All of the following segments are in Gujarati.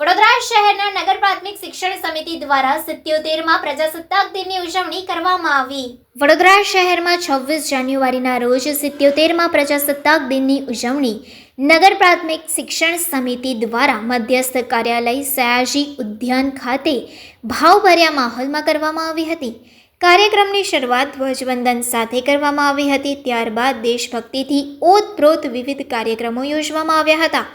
વડોદરા શહેરના નગર પ્રાથમિક શિક્ષણ સમિતિ દ્વારા સિત્યોતેરમાં પ્રજાસત્તાક દિનની ઉજવણી કરવામાં આવી. વડોદરા શહેરમાં છવ્વીસ જાન્યુઆરીના રોજ સિત્યોતેરમાં પ્રજાસત્તાક દિનની ઉજવણી નગર પ્રાથમિક શિક્ષણ સમિતિ દ્વારા મધ્યસ્થ કાર્યાલય સયાજી ઉદ્યાન ખાતે ભાવભર્યા માહોલમાં કરવામાં આવી હતી. કાર્યક્રમની શરૂઆત ધ્વજવંદન સાથે કરવામાં આવી હતી. ત્યારબાદ દેશભક્તિથી ઓતપ્રોત વિવિધ કાર્યક્રમો યોજવામાં આવ્યા હતા.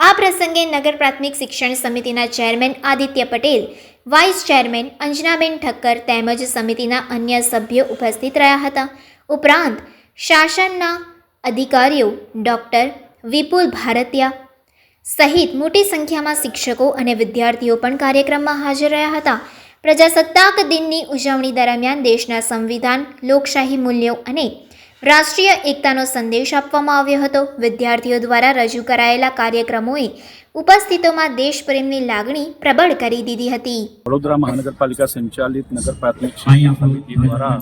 આ પ્રસંગે નગર પ્રાથમિક શિક્ષણ સમિતિના chairman Aditya Patel, vice chairman Anjanaben Thakkar તેમજ સમિતિના અન્ય સભ્યો ઉપસ્થિત રહ્યા હતા. ઉપરાંત શાસનના અધિકારીઓ ડૉક્ટર વિપુલ ભારતીયા સહિત મોટી સંખ્યામાં શિક્ષકો અને વિદ્યાર્થીઓ પણ કાર્યક્રમમાં હાજર રહ્યા હતા. પ્રજાસત્તાક દિનની ઉજવણી દરમિયાન દેશના સંવિધાન, લોકશાહી મૂલ્યો અને રાષ્ટ્રીય એકતાનો સંદેશ આપવામાં આવ્યો હતો. વિદ્યાર્થીઓ દ્વારા રજૂ કરાયેલા કાર્યક્રમોએ ઉપસ્થિતોમાં દેશપ્રેમની લાગણી પ્રબળ કરી દીધી હતી. વડોદરા મહાનગરપાલિકા સંચાલિત નગર પ્રાથમિક શિક્ષણ સમિતિ દ્વારા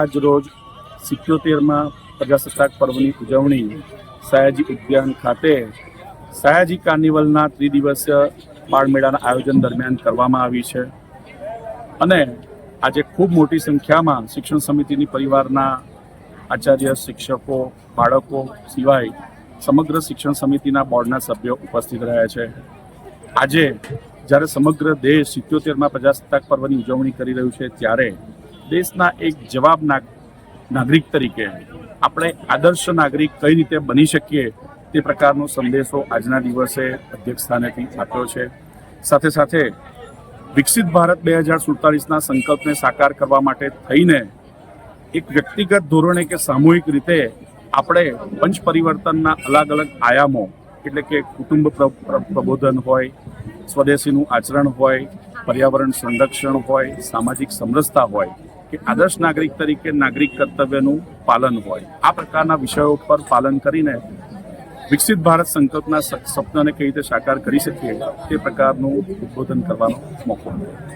આજ રોજ સિત્યોતેરમાં પ્રજાસત્તાક પર્વની ઉજવણી સયાજી ઉદ્યાન ખાતે સયાજી કાર્નિવલના ત્રિદિવસીય બાળમેળાના આયોજન દરમિયાન કરવામાં આવી છે. અને આજે ખૂબ મોટી સંખ્યામાં શિક્ષણ સમિતિની પરિવારના આચાર્ય, શિક્ષકો, બાળકો સિવાય સમગ્ર શિક્ષણ સમિતિના બોર્ડના સભ્યો ઉપસ્થિત રહ્યા છે. આજે જ્યારે સમગ્ર દેશ સિત્યોતેરમાં પ્રજાસત્તાક પર્વની ઉજવણી કરી રહ્યું છે, ત્યારે દેશના એક જવાબ નાગ- નાગરિક તરીકે આપણે આદર્શ નાગરિક કઈ રીતે બની શકીએ તે પ્રકારનો સંદેશો આજના દિવસે અધ્યક્ષ સ્થાનેથી આપ્યો છે. સાથે સાથે વિકસિત ભારત બે હજાર સુડતાલીસના સંકલ્પને સાકાર કરવા માટે થઈને એક વ્યક્તિગત ધોરણે કે સામૂહિક રીતે આપણે પંચ પરિવર્તનના અલગ અલગ આયામો, એટલે કે કુટુંબ પ્ર- પ્ર- પ્રબોધન હોય, સ્વદેશીનું આચરણ હોય, પર્યાવરણ સંરક્ષણ હોય, સામાજિક સમરસતા હોય, કે આદર્શ નાગરિક તરીકે નાગરિક કર્તવ્યનું પાલન હોય. આ પ્રકારના વિષયો પર પાલન કરીને વિકસિત ભારત સંકલ્પના સપનાને કઈ રીતે સાકાર કરી શકીએ તે પ્રકારનું ઉદ્બોધન કરવાનો મોકો